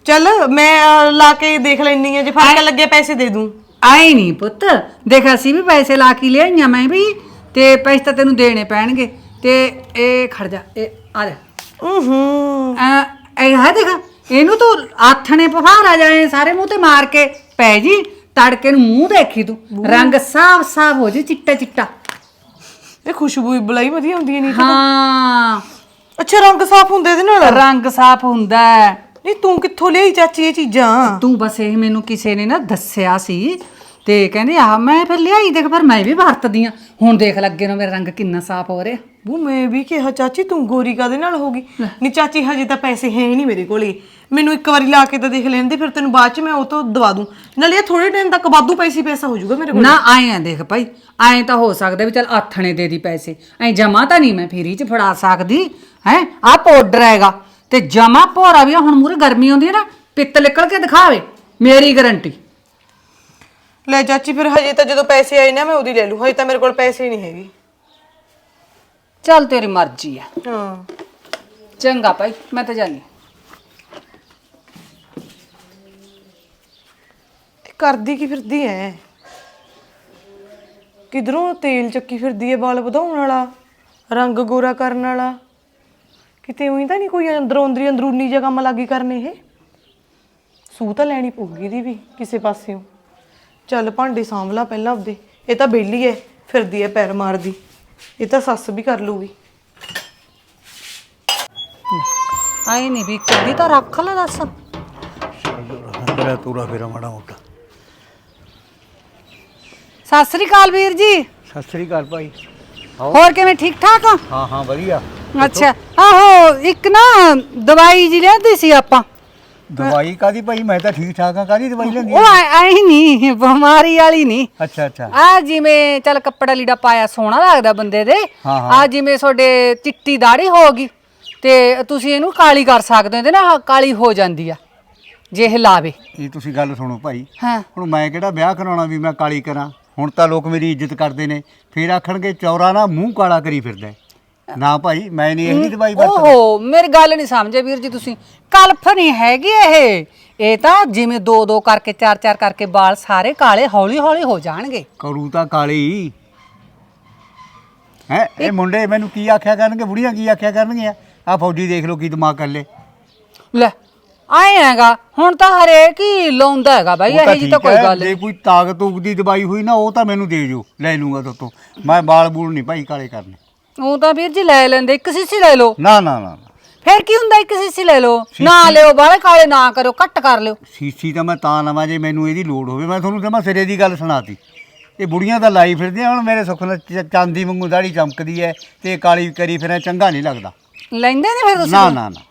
Speaker 1: ਚੱਲ ਮੈਂ ਅਹ, ਲਾ ਕੇ ਦੇਖ ਲੈਣੀ ਆ ਜੇ ਫ਼ਰਕ ਲੱਗੇ ਪੈਸੇ ਦੇ ਦੂੰ।
Speaker 3: ਆਏ ਨਹੀਂ ਪੁੱਤ ਦੇਖ ਅਸੀਂ ਵੀ ਪੈਸੇ ਲਾ ਕੇ ਲਿਆਈਆਂ ਮੈਂ ਵੀ ਤੇ ਪੈਸੇ ਤਾਂ ਤੈਨੂੰ ਦੇਣੇ ਪੈਣਗੇ। ਤੇ ਇਹ ਖੜ ਜਾ ਇਹ ਆ ਲੈ
Speaker 1: ਹੂੰ
Speaker 3: ਆ ਇਹ ਹੈ ਦੇਖ ਇਹਨੂੰ ਤੂੰ ਆਥਣੇ ਪਫਾਰਾ ਜਾਏ ਸਾਰੇ ਮੂੰਹ ਤੇ ਮਾਰ ਕੇ ਪੈ ਜੀ ਤੜਕੇ ਨੂੰ ਮੂੰਹ ਦੇਖੀ ਤੂੰ। ਰੰਗ ਸਾਫ਼ ਸਾਫ਼ ਹੋ ਜੇ ਚਿੱਟਾ ਚਿੱਟਾ
Speaker 1: ਇਹ ਖੁਸ਼ਬੂ ਵੀ ਬਲਾਈ ਵਧੀਆ ਹੁੰਦੀ ਹੈ ਨਹੀਂ
Speaker 3: ਹਾਂ।
Speaker 1: ਅੱਛਾ ਰੰਗ ਸਾਫ਼ ਹੁੰਦੇ ਇਹਦੇ ਨਾਲ?
Speaker 3: ਰੰਗ ਸਾਫ਼ ਹੁੰਦਾ ਹੈ।
Speaker 1: ਨਹੀਂ ਤੂੰ ਕਿੱਥੋਂ ਲਿਆਈ ਚਾਚੀ ਇਹ ਚੀਜ਼ਾਂ?
Speaker 3: ਤੂੰ ਬਸ ਇਹ ਮੈਨੂੰ ਕਿਸੇ ਨੇ ਨਾ ਦੱਸਿਆ ਸੀ ਤੇ ਕਹਿੰਦੇ ਆ ਮੈਂ ਫਿਰ ਲਿਆਈ ਦੇਖ ਪਰ ਮੈਂ ਵੀ ਵਰਤਦੀ ਆ ਹੁਣ ਦੇਖ ਲੱਗੇ ਨੂੰ ਮੇਰਾ ਰੰਗ ਕਿੰਨਾ ਸਾਫ਼ ਹੋ ਰਿਹਾ।
Speaker 1: ਉਹ ਮੈਂ ਵੀ ਕਿਹਾ ਚਾਚੀ ਤੂੰ ਗੋਰੀ ਕਾਦੇ ਨਾਲ ਹੋਗੀ ਨਹੀਂ ਚਾਚੀ ਹਜੇ ਤਾਂ ਪੈਸੇ ਹੈ ਹੀ ਨਹੀਂ ਮੇਰੇ ਕੋਲੇ। ਮੈਨੂੰ ਇੱਕ ਵਾਰੀ ਲਾ ਕੇ ਤਾਂ ਦੇਖ ਲੈਣ ਦੇ ਫਿਰ ਤੈਨੂੰ ਬਾਅਦ ਚ ਮੈਂ ਉਹ ਤੋਂ ਦਵਾ ਦੂੰ। ਨਾਲੇ ਇਹ ਥੋੜੇ ਟਾਈਮ ਤੱਕ ਵਾਧੂ ਪੈਸੇ ਹੀ ਪੈਸਾ ਹੋ ਜਾਊਗਾ ਮੇਰੇ ਕੋਲ।
Speaker 3: ਨਾ ਆਏ ਆ ਦੇਖ ਭਾਈ ਆਏ ਤਾਂ ਹੋ ਸਕਦਾ ਵੀ ਚਲ ਆਥਣੇ ਦੇ ਦੀ ਪੈਸੇ। ਐ ਜਮਾ ਤਾਂ ਨਹੀਂ ਮੈਂ ਫੇਰੀ ਚ ਫੜਾ ਸਕਦੀ ਹੈ? ਆ ਪਾਊਡਰ ਹੈਗਾ। ਤੇ ਜਮਾ ਭੋਰਾ ਵੀ ਆ, ਹੁਣ ਮੂਰੇ ਗਰਮੀ ਆਉਂਦੀ ਹੈ ਨਾ ਪਿੱਤ ਨਿਕਲ ਕੇ ਦਿਖਾਵੇ ਮੇਰੀ ਗਾਰੰਟੀ
Speaker 1: ਲੈ ਚਾਚੀ ਫਿਰ ਹਜੇ ਤਾਂ ਜਦੋਂ ਪੈਸੇ ਆਏ ਨਾ ਮੈਂ ਉਹਦੀ ਲੈ ਲੂ ਹਜੇ ਤਾਂ ਮੇਰੇ ਕੋਲ ਪੈਸੇ ਨਹੀਂ ਹੈਗੇ।
Speaker 3: ਚੱਲ ਤੇਰੀ ਮਰਜ਼ੀ ਆ।
Speaker 1: ਹਾਂ।
Speaker 3: ਚੰਗਾ ਭਾਈ ਮੈਂ ਤਾਂ ਜਾਣੀ
Speaker 1: ਇਹ ਕਰਦੀ ਕੀ ਫਿਰਦੀ ਐ? ਕਿਧਰੋਂ ਤੇਲ ਚੱਕੀ ਫਿਰਦੀ ਐ ਵਾਲ ਵਧਾਉਣ ਵਾਲਾ ਰੰਗ ਗੋਰਾ ਕਰਨ ਵਾਲਾ? ਕਿਤੇ ਉਹੀ ਤਾਂ ਨਹੀਂ ਕੋਈ ਅੰਦਰੋਂ ਅੰਦਰੀ ਅੰਦਰੂਨੀ ਜਿਹਾ ਕੰਮ ਲੱਗੀ ਕਰਨ ਇਹ? ਸੂ ਤਾਂ ਲੈਣੀ ਪਊਗੀ ਦੀ ਵੀ ਕਿਸੇ ਪਾਸਿਓਂ। ਚੱਲ ਭਾਂਡੇ ਸਾਂਭ ਲਾ ਪਹਿਲਾਂ ਆਪਦੇ। ਇਹ ਤਾਂ ਬੇਲੀ ਐ ਫਿਰਦੀ ਐ ਪੈਰ ਮਾਰਦੀ। ਇਹ ਤਾਂ ਸੱਸ ਵੀ ਕਰ ਲੂਗੀ।
Speaker 3: ਆਏ ਨਹੀਂ ਵੀ ਕਦੀ ਤਾਂ ਰੱਖ ਲੈ ਦੱਸ।
Speaker 2: ਤੇਰਾ ਤੂਰਾ ਫੇਰਾ ਮਾੜਾ ਮੋਟਾ।
Speaker 3: ਸਤਿ ਸ੍ਰੀ ਅਕਾਲ ਵੀਰ ਜੀ।
Speaker 2: ਸਤਿ ਸ੍ਰੀ ਅਕਾਲ ਭਾਈ।
Speaker 3: ਹੋਰ ਕਿਵੇਂ ਠੀਕ ਠਾਕ?
Speaker 2: ਹਾਂ ਹਾਂ ਵਧੀਆ।
Speaker 3: ਅੱਛਾ ਆਹੋ ਇੱਕ ਨਾ ਦਵਾਈ ਜੀ ਲੈਂਦੀ ਸੀ ਆਪਾਂ।
Speaker 2: ਦਵਾਈ ਕਾਦੀ ਭਾਈ? ਮੈਂ ਤਾਂ ਠੀਕ ਠਾਕ ਆ ਕਾਦੀ ਦਵਾਈ ਲੈਂਦੀ
Speaker 3: ਉਹ ਆਈ ਨਹੀਂ ਬਿਮਾਰੀ ਵਾਲੀ ਨਹੀਂ।
Speaker 2: ਅੱਛਾ ਅੱਛਾ।
Speaker 3: ਆ ਜਿਵੇਂ ਚੱਲ ਕੱਪੜਾ ਲੀੜਾ ਪਾਇਆ ਸੋਹਣਾ ਲੱਗਦਾ ਬੰਦੇ ਦੇ
Speaker 2: ਹਾਂ, ਹਾਂ।
Speaker 3: ਆ ਜਿਵੇਂ ਤੁਹਾਡੇ ਚਿੱਟੀ ਦਾੜੀ ਹੋ ਗਈ ਤੇ ਤੁਸੀਂ ਇਹਨੂੰ ਕਾਲੀ ਕਰ ਸਕਦੇ ਹੋ ਇਹਦੇ ਨਾਲ ਕਾਲੀ ਹੋ ਜਾਂਦੀ ਆ ਜੇ ਇਹ ਲਾਵੇ।
Speaker 2: ਇਹ ਤੁਸੀਂ ਗੱਲ ਸੁਣੋ ਭਾਈ।
Speaker 3: ਹਾਂ।
Speaker 2: ਹੁਣ ਮੈਂ ਕਿਹੜਾ ਵਿਆਹ ਕਰਾਉਣਾ ਵੀ ਮੈਂ ਕਾਲੀ ਕਰਾਂ? ਹੁਣ ਤਾਂ ਲੋਕ ਮੇਰੀ ਇੱਜ਼ਤ ਕਰਦੇ ਨੇ। ਫੇਰ ਆਖਣਗੇ ਚੌਰਾ ਨਾ ਮੂੰਹ ਕਾਲਾ ਕਰੀ ਫਿਰਦਾ ਹੈ। ਨਾ ਭਾਈ ਮੈਂ ਨਹੀਂ ਇਹੀ ਦਵਾਈ ਵਰਤਦਾ
Speaker 3: ਓਹੋ ਮੇਰੀ ਗੱਲ ਨਹੀਂ ਸਮਝੇ ਵੀਰ ਜੀ ਤੁਸੀਂ। ਕਲਫ ਨਹੀਂ ਹੈਗੀ ਇਹ। ਇਹ ਤਾਂ ਜਿਵੇਂ ਦੋ ਦੋ ਕਰਕੇ ਚਾਰ ਚਾਰ ਕਰਕੇ ਵਾਲ ਸਾਰੇ ਕਾਲੇ ਹੌਲੀ ਹੌਲੀ ਹੋ ਜਾਣਗੇ।
Speaker 2: ਕਰੂ ਤਾਂ ਕਾਲੀ ਹੈ। ਇਹ ਮੁੰਡੇ ਮੈਨੂੰ ਕੀ ਆਖਿਆ ਕਰਨਗੇ? ਬੁੜੀਆਂ ਕੀ ਆਖਿਆ ਕਰਨਗੀਆਂ? ਆ ਫੌਜੀ ਦੇਖ ਲਓ ਕੀ ਦਿਮਾਗ ਕਰ ਲੇ
Speaker 3: ਲੈ ਆਏ ਹੈਗਾ। ਹੁਣ ਤਾਂ ਹਰੇਕ ਹੀ ਲਾਉਂਦਾ ਹੈਗਾ ਬਾਈ ਇਹ ਜੀ ਤਾਂ ਕੋਈ ਗੱਲ
Speaker 2: ਜੇ
Speaker 3: ਨਹੀਂ।
Speaker 2: ਕੋਈ ਤਾਕਤ ਤੂਕ ਦੀ ਦਵਾਈ ਹੋਈ ਨਾ ਉਹ ਤਾਂ ਮੈਨੂੰ ਦੇ ਜੋ ਲੈ ਲੂੰਗਾ ਤੋਤੋਂ। ਮੈਂ ਬਾਲ ਬੂਲ ਨਹੀਂ ਭਾਈ ਕਾਲੇ ਕਰਨੇ।
Speaker 3: ਉਹ ਤਾਂ ਵੀਰ ਜੀ ਲੈ ਲੈਂਦੇ ਇੱਕ ਸੀਸੀ ਲੈ ਲਓ।
Speaker 2: ਨਾ ਨਾ ਨਾ ਨਾ।
Speaker 3: ਫਿਰ ਕੀ ਹੁੰਦਾ ਇੱਕ ਸੀਸੀ ਲੈ ਲਓ। ਨਾ ਲਿਓ ਬਾਲੇ ਕਾਲੇ ਨਾ ਕਰੋ ਕੱਟ ਕਰ ਲਿਓ।
Speaker 2: ਸੀਸੀ ਤਾਂ ਮੈਂ ਤਾਂ ਲਵਾਂ ਜੇ ਮੈਨੂੰ ਇਹਦੀ ਲੋੜ ਹੋਵੇ। ਮੈਂ ਤੁਹਾਨੂੰ ਜਮਾ ਸਿਰੇ ਦੀ ਗੱਲ ਸੁਣਾਤੀ। ਇਹ ਬੁੜੀਆਂ ਤਾਂ ਲਾਈ ਫਿਰਦੀਆਂ ਹੁਣ ਮੇਰੇ ਸੁੱਖ ਨਾਲ ਚ- ਚਾਂਦੀ ਵਾਂਗੂ ਦਾੜੀ ਚਮਕਦੀ ਹੈ ਤੇ ਕਾਲੀ ਕਰੀ ਫਿਰਾਂ ਚੰਗਾ ਨਹੀਂ ਲੱਗਦਾ।
Speaker 3: ਲੈਂਦੇ ਨੇ ਫਿਰ ਤੁਸੀਂ
Speaker 2: ਨਾ ਨਾ ਨਾ।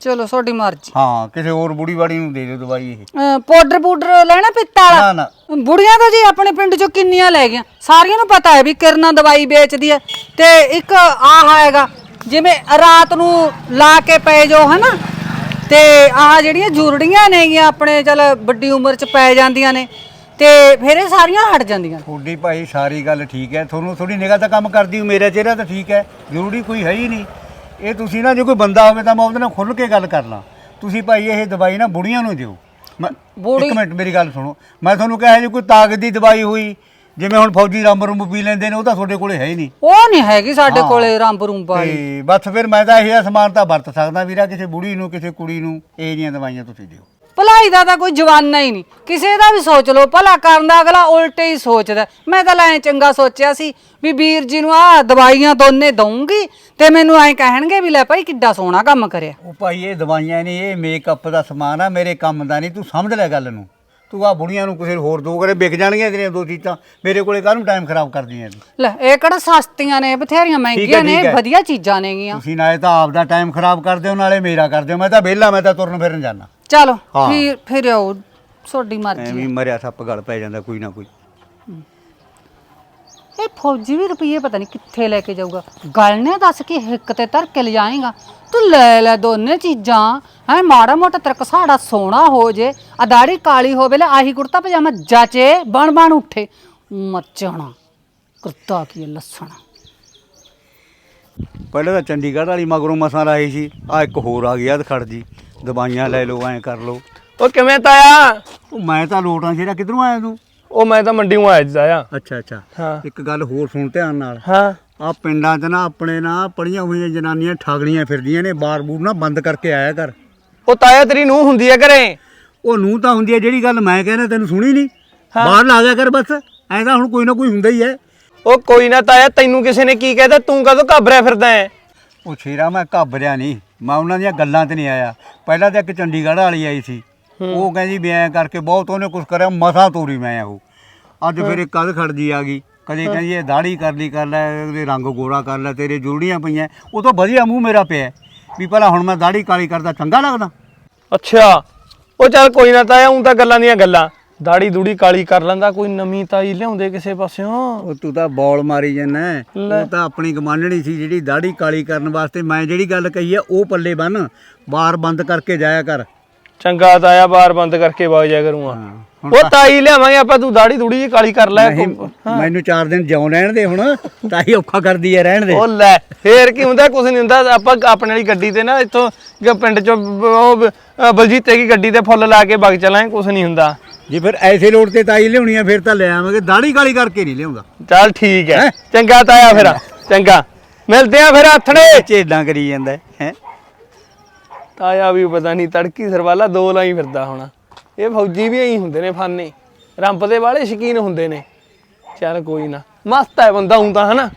Speaker 3: ਚਲੋ ਤੁਹਾਡੀ ਮਰਜ਼ੀ।
Speaker 2: ਹਾਂ ਕਿਸੇ ਹੋਰ ਬੁੜੀ ਬਾੜੀ ਨੂੰ ਦੇ ਦਿਓ ਦਵਾਈ ਇਹ।
Speaker 3: ਅਹ ਪਾਊਡਰ ਪੂਡਰ ਲੈਣਾ ਪਿੱਤਾ ਵਾਲਾ?
Speaker 2: ਨਾ ਨਾ।
Speaker 3: ਬੁੜੀਆਂ ਤਾਂ ਜੀ ਆਪਣੇ ਪਿੰਡ ਚੋਂ ਕਿੰਨੀਆਂ ਲੈ ਗਈਆਂ? ਸਾਰੀਆਂ ਨੂੰ ਪਤਾ ਹੈ ਵੀ ਕਿਰਨਾਂ ਦਵਾਈ ਵੇਚਦੀ ਹੈ ਤੇ ਇੱਕ ਆਹ ਹੈਗਾ ਜਿਵੇਂ ਰਾਤ ਨੂੰ ਲਾ ਕੇ ਪੈ ਜਾਓ ਹਨਾ? ਤੇ ਆਹ ਜਿਹੜੀਆਂ ਜੁਰੜੀਆਂ ਨੇਗੀਆਂ ਆਪਣੇ ਚਲ ਵੱਡੀ ਉਮਰ ਚ ਪੈ ਜਾਂਦੀਆਂ ਨੇ ਤੇ ਫਿਰ ਇਹ ਸਾਰੀਆਂ ਹਟ ਜਾਂਦੀਆਂ ਨੇ।
Speaker 2: ਤੁਹਾਡੀ ਭਾਈ ਸਾਰੀ ਗੱਲ ਠੀਕ ਹੈ ਤੁਹਾਨੂੰ ਥੋੜੀ ਨਿਗਾਹ ਤਾਂ ਕੰਮ ਕਰਦੀ ਹੋ ਮੇਰਾ ਚਿਹਰਾ ਤਾਂ ਠੀਕ ਹੈ ਜ਼ਰੂਰੀ ਕੋਈ ਹੈ ਹੀ ਨਹੀਂ। ਇਹ ਤੁਸੀਂ ਨਾ ਜੇ ਕੋਈ ਬੰਦਾ ਹੋਵੇ ਤਾਂ ਮੈਂ ਉਹਦੇ ਨਾਲ ਖੁੱਲ ਕੇ ਗੱਲ ਕਰ ਲਾਂ। ਤੁਸੀਂ ਭਾਈ ਇਹ ਦਵਾਈ ਨਾ ਬੁੜੀਆਂ ਨੂੰ ਦਿਓ। ਮੈਂ ਇੱਕ ਮਿੰਟ ਮੇਰੀ ਗੱਲ ਸੁਣੋ। ਮੈਂ ਤੁਹਾਨੂੰ ਕਿਹਾ ਜੇ ਕੋਈ ਤਾਕਤ ਦੀ ਦਵਾਈ ਹੋਈ ਜਿਵੇਂ ਹੁਣ ਫੌਜੀ ਰੰਬ ਰੰਬ ਪੀ ਲੈਂਦੇ ਨੇ ਉਹ ਤਾਂ ਤੁਹਾਡੇ ਕੋਲੇ ਹੈ ਹੀ ਨਹੀਂ।
Speaker 3: ਉਹ ਨਹੀਂ ਹੈਗੀ ਸਾਡੇ ਕੋਲੇ ਰੰਬ ਰੂੰਬਾ
Speaker 2: ਤੇ ਬਸ ਫਿਰ ਮੈਂ ਤਾਂ ਇਹ ਸਮਾਨ ਤਾਂ ਵਰਤ ਸਕਦਾ ਵੀਰਾ ਕਿਸੇ ਬੁੜੀ ਨੂੰ ਕਿਸੇ ਕੁੜੀ ਨੂੰ ਇਹ ਜੀਆਂ ਦਵਾਈਆਂ ਤੁਸੀਂ ਦਿਓ।
Speaker 3: ਭਲਾਈ ਦਾ ਤਾਂ ਕੋਈ ਜਵਾਨਾ ਹੀ ਨਹੀਂ। ਕਿਸੇ ਦਾ ਵੀ ਸੋਚ ਲਓ ਭਲਾ ਕਰਨ ਦਾ ਅਗਲਾ ਉਲਟੇ ਹੀ ਸੋਚਦਾ। ਮੈਂ ਤਾਂ ਲੈ ਚੰਗਾ ਸੋਚਿਆ ਸੀ ਵੀ ਵੀਰ ਜੀ ਨੂੰ ਆਹ ਦਵਾਈਆਂ ਦੋਨੇ ਦਊਂਗੀ ਤੇ ਮੈਨੂੰ ਐਂ ਕਹਿਣਗੇ ਵੀ ਲੈ ਭਾਈ ਕਿੱਡਾ ਸੋਹਣਾ ਕੰਮ ਕਰਿਆ।
Speaker 2: ਉਹ ਭਾਈ ਇਹ ਦਵਾਈਆਂ ਨਹੀਂ ਇਹ ਮੇਕਅਪ ਦਾ ਸਮਾਨ ਆ ਮੇਰੇ ਕੰਮ ਦਾ ਨਹੀਂ। ਤੂੰ ਸਮਝ ਲੈ ਗੱਲ ਨੂੰ। ਤੂੰ ਆ ਬੁੜੀਆਂ ਨੂੰ ਕਿਸੇ ਹੋਰ ਦੋ ਕਰੇ ਵਿਕ ਜਾਣਗੀਆਂ ਤੇਰੀਆਂ ਦੋ ਚੀਜ਼ਾਂ। ਮੇਰੇ ਕੋਲੇ ਕਾਹਨੂੰ ਟਾਈਮ ਖਰਾਬ ਕਰਦੀਆਂ ਤੂੰ?
Speaker 3: ਲੈ ਇਹ ਕਿਹੜਾ ਸਸਤੀਆਂ ਨੇ ਬਥੇਰੀਆਂ ਮਹਿੰਗੀਆਂ ਨੇ
Speaker 2: ਠੀਕ ਹੈ।
Speaker 3: ਵਧੀਆ ਚੀਜ਼ਾਂ ਨੇਗੀਆਂ।
Speaker 2: ਤੁਸੀਂ ਨਾਲੇ ਤਾਂ ਆਪ ਦਾ ਟਾਈਮ ਖਰਾਬ ਕਰਦੇ ਹੋ ਨਾਲੇ ਮੇਰਾ ਕਰਦੇ ਹੋ। ਮੈਂ ਤਾਂ ਵਿਹਲਾ ਮੈਂ ਤਾਂ ਤੁਰਨ ਫਿਰਨ ਜਾਣਾ
Speaker 3: ਚਲੋ
Speaker 2: ਹਾਂ।
Speaker 3: ਫਿਰ ਫਿਰ ਆਓ ਤੁਹਾਡੀ ਮਰਜ਼ੀ
Speaker 2: ਐਵੇਂ ਹੀ ਮਰਿਆ ਸੱਪ ਗਲ ਪੈ ਜਾਂਦਾ ਕੋਈ ਨਾ ਕੋਈ।
Speaker 3: ਇਹ ਫੌਜੀ ਵੀ ਰੁਪਈਏ ਪਤਾ ਨਹੀਂ ਕਿੱਥੇ ਲੈ ਕੇ ਜਾਊਗਾ। ਗੱਲ ਨੇ ਦੱਸ ਕੇ ਹਿੱਕ ਤੇ ਧਰ ਕੇ ਲਿਜਾਏਗਾ। ਤੂੰ ਲੈ ਲੈ ਦੋਨੇ ਚੀਜ਼ਾਂ। ਹੈ ਮਾੜਾ ਮੋਟਾ ਤੇਰਾ ਕਸਾੜਾ ਸੋਹਣਾ ਹੋ ਜੇ ਆ ਦਾੜੀ ਕਾਲੀ ਹੋਵੇ ਲੈ ਆਹੀ ਕੁੜਤਾ ਪਜਾਮਾ ਜਾਚੇ ਬਣ ਬਣ ਉੱਠੇ। ਮੱਚਣਾ ਕੁਰਤਾ ਕੀ ਲੱਸਣਾ।
Speaker 2: ਪਹਿਲਾਂ ਤਾਂ ਚੰਡੀਗੜ੍ਹ ਵਾਲੀ ਮਗਰੋਂ ਮਸਾਂ ਲਾਈ ਸੀ ਆ ਇੱਕ ਹੋਰ ਆ ਗਿਆ ਖੜ ਜੀ। ਦਵਾਈਆਂ ਲੈ ਲਓ ਐਂ ਕਰ ਲਓ।
Speaker 4: ਉਹ ਕਿਵੇਂ ਤਾਇਆ?
Speaker 2: ਉਹ ਮੈਂ ਤਾਂ ਲੋਟਾਂ ਜਿਹੜਾ ਕਿੱਧਰੋਂ ਆਇਆ ਤੂੰ?
Speaker 4: ਉਹ ਮੈਂ ਤਾਂ ਮੰਡੀੋਂ ਆਇਆ ਜੀ ਤਾਇਆ।
Speaker 2: ਅੱਛਾ ਅੱਛਾ।
Speaker 4: ਹਾਂ।
Speaker 2: ਇੱਕ ਗੱਲ ਹੋਰ ਸੁਣ ਧਿਆਨ ਨਾਲ।
Speaker 4: ਹਾਂ।
Speaker 2: ਆ ਪਿੰਡਾਂ 'ਚ ਨਾ ਆਪਣੇ ਨਾ ਪੜੀਆਂ ਹੋਈਆਂ ਜਨਾਨੀਆਂ ਠਾਗਣੀਆਂ ਫਿਰਦੀਆਂ ਨੇ ਬਾਰ ਬੂਰ ਨਾ ਬੰਦ ਕਰਕੇ ਆਇਆ ਕਰ।
Speaker 4: ਉਹ ਤਾਇਆ ਤੇਰੀ ਨੂੰ ਹੁੰਦੀ ਹੈ ਘਰੇ?
Speaker 2: ਉਹ ਨੂੰ ਤਾਂ ਹੁੰਦੀ ਹੈ ਜਿਹੜੀ ਗੱਲ ਮੈਂ ਕਹਿੰਦਾ ਤੈਨੂੰ ਸੁਣੀ ਨਹੀਂ ਬਾਹਰ ਲਾ ਗਿਆ ਕਰ ਬਸ ਐਂ ਤਾਂ ਹੁਣ ਕੋਈ ਨਾ ਕੋਈ ਹੁੰਦਾ ਹੀ ਹੈ
Speaker 4: ਉਹ ਕੋਈ ਨਾ ਤਾਇਆ ਤੈਨੂੰ ਕਿਸੇ ਨੇ ਕੀ ਕਹਿਤਾ ਤੂੰ ਕਦੋਂ ਘਾਬਰਿਆ ਫਿਰਦਾ ਹੈ
Speaker 2: ਉਹ ਛੇਰਾ ਮੈਂ ਘਾਬਰਿਆ ਨਹੀਂ ਮੈਂ ਉਹਨਾਂ ਦੀਆਂ ਗੱਲਾਂ ਤੇ ਨਹੀਂ ਆਇਆ। ਪਹਿਲਾਂ ਤਾਂ ਇੱਕ ਚੰਡੀਗੜ੍ਹ ਵਾਲੀ ਆਈ ਸੀ। ਉਹ ਕਹਿੰਦੀ ਵੀ ਐਂ ਕਰਕੇ ਬਹੁਤ ਉਹਨੇ ਕੁਝ ਕਰਿਆ ਮਸਾਂ ਤੋਰੀ ਮੈਂ ਉਹ। ਅੱਜ ਫਿਰ ਇੱਕ ਕਦ ਖੜਜੀ ਆ ਗਈ। ਕਦੇ ਕਹਿੰਦੀ ਇਹ ਦਾੜੀ ਕਰ ਲਈ ਕਰ ਲੈ ਉਹਦੇ ਰੰਗ ਗੋਰਾ ਕਰ ਲੈ ਤੇਰੇ ਜੁੜੀਆਂ ਪਈਆਂ। ਉਹ ਤੋਂ ਵਧੀਆ ਮੂੰਹ ਮੇਰਾ ਪਿਆ। ਵੀ ਭਲਾ ਹੁਣ ਮੈਂ ਦਾੜੀ ਕਾਲੀ ਕਰਦਾ ਚੰਗਾ ਲੱਗਦਾ।
Speaker 4: ਅੱਛਾ। ਉਹ ਚੱਲ ਕੋਈ ਨਾ ਤਾਇਆ ਉਂ ਤਾਂ ਗੱਲਾਂ ਦੀਆਂ ਗੱਲਾਂ। ਦਾੜੀ ਦੂੜੀ ਕਾਲੀ ਕਰ ਲੈਂਦਾ ਕੋਈ ਨਵੀਂ ਤਾਈ ਲਿਆਉਂਦੇ ਕਿਸੇ ਪਾਸਿਓਂ।
Speaker 2: ਉਹ ਤੂੰ ਤਾਂ ਬੌਲ ਮਾਰੀ ਜਾਂਦਾ ਉਹ ਤਾਂ ਆਪਣੀ ਗਮਾਂਡਣੀ ਸੀ ਜਿਹੜੀ ਦਾੜੀ ਕਾਲੀ ਕਰਨ ਵਾਸਤੇ ਮੈਂ ਜਿਹੜੀ ਗੱਲ ਕਹੀ ਆ ਉਹ ਪੱਲੇ ਬੰਨ ਬਾਰ ਬੰਦ ਕਰਕੇ ਜਾਇਆ ਕਰ।
Speaker 4: ਚੰਗਾ ਤਾਇਆ ਬਾਰ ਬੰਦ ਕਰਕੇ ਵਗ ਜਾ ਕਰੂੰਗਾ। ਉਹ ਤਾਈ ਲਿਆਵਾਂਗੇ ਆਪਾਂ ਤੂੰ ਦਾੜੀ ਦੂੜੀ ਜੀ ਕਾਲੀ ਕਰ ਲੈ।
Speaker 2: ਮੈਨੂੰ 4 ਦਿਨ ਜਿਉਂ ਰਹਿਣ ਦੇ ਹੁਣ ਤਾਂ ਹੀ ਔਖਾ ਕਰਦੀ ਐ ਰਹਿਣ ਦੇ।
Speaker 4: ਉਹ ਲੈ ਫੇਰ ਕੀ ਹੁੰਦਾ ਕੁਝ ਨਹੀਂ ਹੁੰਦਾ ਆਪਾਂ ਆਪਣੇ ਵਾਲੀ ਗੱਡੀ ਤੇ ਨਾ ਇੱਥੋਂ ਪਿੰਡ ਚੋਂ ਉਹ ਬਲਜੀਤੇ ਕੀ ਗੱਡੀ ਤੇ ਫੁੱਲ ਲਾ ਕੇ ਵਗ ਚਲਾਂਗੇ ਕੁਝ ਨਹੀਂ ਹੁੰਦਾ।
Speaker 2: ਜੇ ਫਿਰ ਐਸੇ ਲੋੜ ਤੇ ਤਾਈ ਲਿਆਉਣੀ ਆ ਫਿਰ ਤਾਂ ਲੈ ਆਵਾਂਗੇ। ਦਾੜੀ ਕਾਲੀ ਕਰਕੇ ਨਹੀਂ ਲਿਆਉਂਦਾ।
Speaker 4: ਚੱਲ ਠੀਕ ਹੈ।
Speaker 2: ਹੈਂ?
Speaker 4: ਚੰਗਾ ਤਾਇਆ ਫਿਰ। ਚੰਗਾ। ਮਿਲਦੇ ਆ ਫਿਰ ਆਥਣੇ।
Speaker 2: ਝੇਡਾਂ ਕਰੀ ਜਾਂਦਾ ਹੈ
Speaker 4: ਤਾਇਆ ਵੀ ਪਤਾ ਨਹੀਂ ਤੜਕੀ ਸਰਵਾਲਾ ਦੋ ਲਾਈ ਫਿਰਦਾ ਹੋਣਾ। ਇਹ ਫੌਜੀ ਵੀ ਐਂ ਹੁੰਦੇ ਨੇ ਫਾਨੇ। ਰੰਪ ਦੇ ਵਾਲੇ ਸ਼ਕੀਨ ਹੁੰਦੇ ਨੇ। ਚੱਲ ਕੋਈ ਨਾ। ਮਸਤ ਹੈ ਬੰਦਾ ਹੂੰ ਤਾਂ ਹਨਾ?